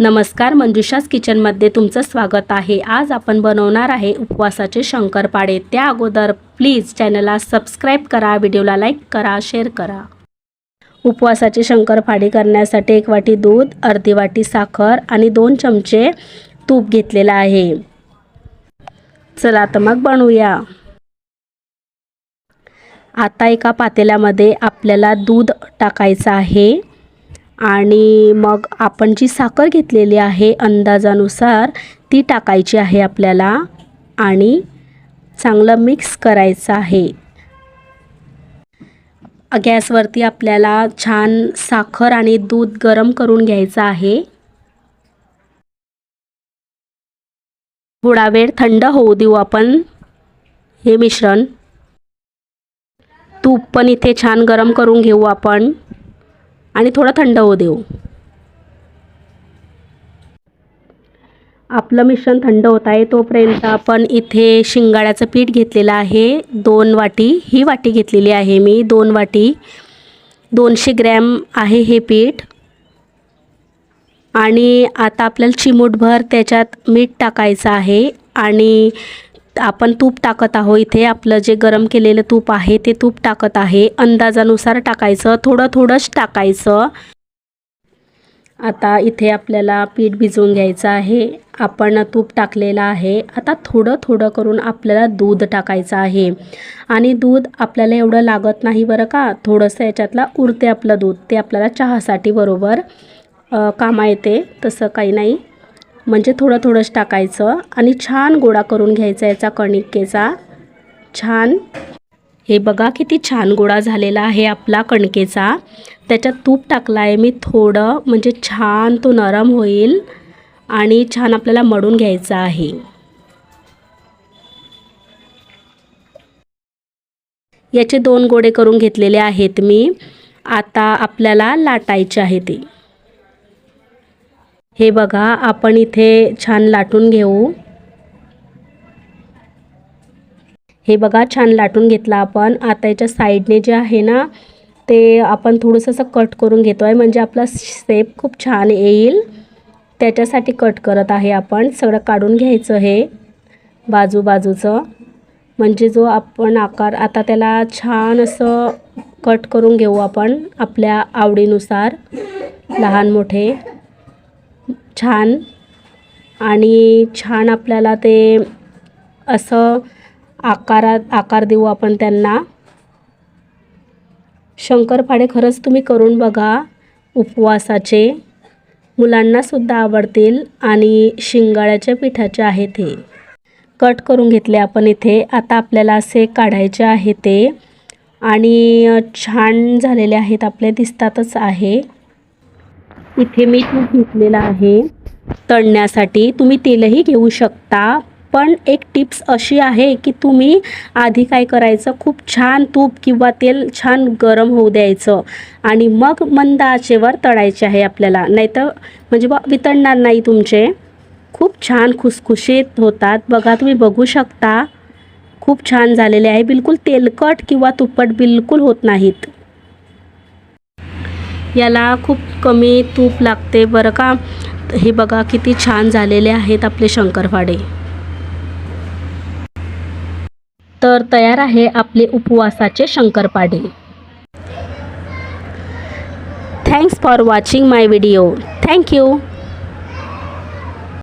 नमस्कार मंजुषास किचनमध्ये तुमचं स्वागत आहे. आज आपण बनवणार आहे उपवासाचे शंकरपाडे. त्या अगोदर प्लीज चॅनलला सबस्क्राईब करा व्हिडिओला लाईक करा शेअर करा. उपवासाचे शंकरपाडे करण्यासाठी एक वाटी दूध अर्धी वाटी साखर आणि दोन चमचे तूप घेतलेलं आहे. चला तर मग बनवूया. आता एका पातेल्यामध्ये आपल्याला दूध टाकायचं आहे. आणि मग आपण जी साखर घेतलेली आहे अंदाजानुसार ती टाकायची आहे आपल्याला आणि चांगलं मिक्स करायचं आहे. गॅसवरती आपल्याला छान साखर आणि दूध गरम करून घ्यायचं आहे. थोडा वेळ थंड होऊ देऊ आपण. हे मिश्रण. तूप पण इथे छान गरम करून घेऊ आपण. आणि थोडं थंड होऊ देऊ. आपलं मिश्रण थंड होत आहे तोपर्यंत आपण इथे शिंगाड्याचं पीठ घेतलेलं आहे. दोन वाटी ही वाटी घेतलेली आहे मी. दोन वाटी दोनशे ग्रॅम आहे हे पीठ. आणि आता आपल्याला चिमूटभर त्याच्यात मीठ टाकायचं आहे. आणि आपण तूप टाकत आहो इथे आपलं जे गरम केलेलं तूप आहे ते तूप टाकत आहे. अंदाजानुसार टाकायचं थोडं थोडंच टाकायचं. आता इथे आपल्याला पीठ भिजवून घ्यायचं आहे. आपण तूप टाकलेलं आहे. आता थोडं थोडं करून आपल्याला दूध टाकायचं आहे. आणि दूध आपल्याला एवढं लागत नाही बरं का. थोडंसं याच्यातला उरते आपलं दूध. ते आपल्याला चहासाठी बरोबर कामा येते. तसं काही नाही. म्हणजे थोडं थोडंच टाकायचं आणि छान गोळा करून घ्यायचा याचा कणिकेचा. छान. हे बघा किती छान गोळा झालेला आहे आपला कणकेचा. त्याच्यात तूप टाकला आहे मी थोडं म्हणजे छान तो नरम होईल आणि छान आपल्याला मळून घ्यायचा आहे. याचे दोन गोळे करून घेतलेले आहेत मी. आता आपल्याला लाटायचे आहे ते. हे बघा आपण इथे छान लाटून घेऊ. हे बघा छान लाटून घेतलं आपण. आता याच्या साईडने जे आहे ना ते आपण थोडंसं असं कट करून घेतो आहे म्हणजे आपला शेप खूप छान येईल. त्याच्यासाठी कट करत आहे आपण. सगळं काढून घ्यायचं हे बाजू बाजूचं म्हणजे जो आपण आकार आता त्याला छान असं कट करून घेऊ आपण आपल्या आवडीनुसार लहान मोठे. छान. आणि छान आपल्याला ते असं आकारात आकार देऊ आपण त्यांना. शंकरपाडे खरंच तुम्ही करून बघा उपवासाचे. मुलांनासुद्धा आवडतील आणि शिंगाळ्याच्या पिठाचे आहेत हे. कट करून घेतले आपण इथे. आता आपल्याला असे काढायचे आहे ते. आणि छान झालेले आहेत आपले दिसतातच आहे. इथे मी तूप घेतलेलं आहे. तळण्यासाठी तुम्ही तेलही घेऊ शकता पण एक टिप्स अशी आहे की तुम्ही आधी काय करायचं खूप छान तूप किंवा तेल छान गरम होऊ द्यायचं आणि मग मंद आचेवर तळायचे आहे आपल्याला. नाहीतर म्हणजे बा वितळणार नाही तुमचे. खूप छान खुसखुशीत होतात. बघा तुम्ही बघू शकता. खूप छान झालेले आहे. बिलकुल तेलकट किंवा तुप्पट बिलकुल होत नाहीत. याला खूप कमी तूप लागते. बरं का? हे बघा किती छान झालेले आहेत आपले शंकरपाडे. तर तयार आहे आपले उपवासाचे शंकरपाडे. Thanks for watching my video thank you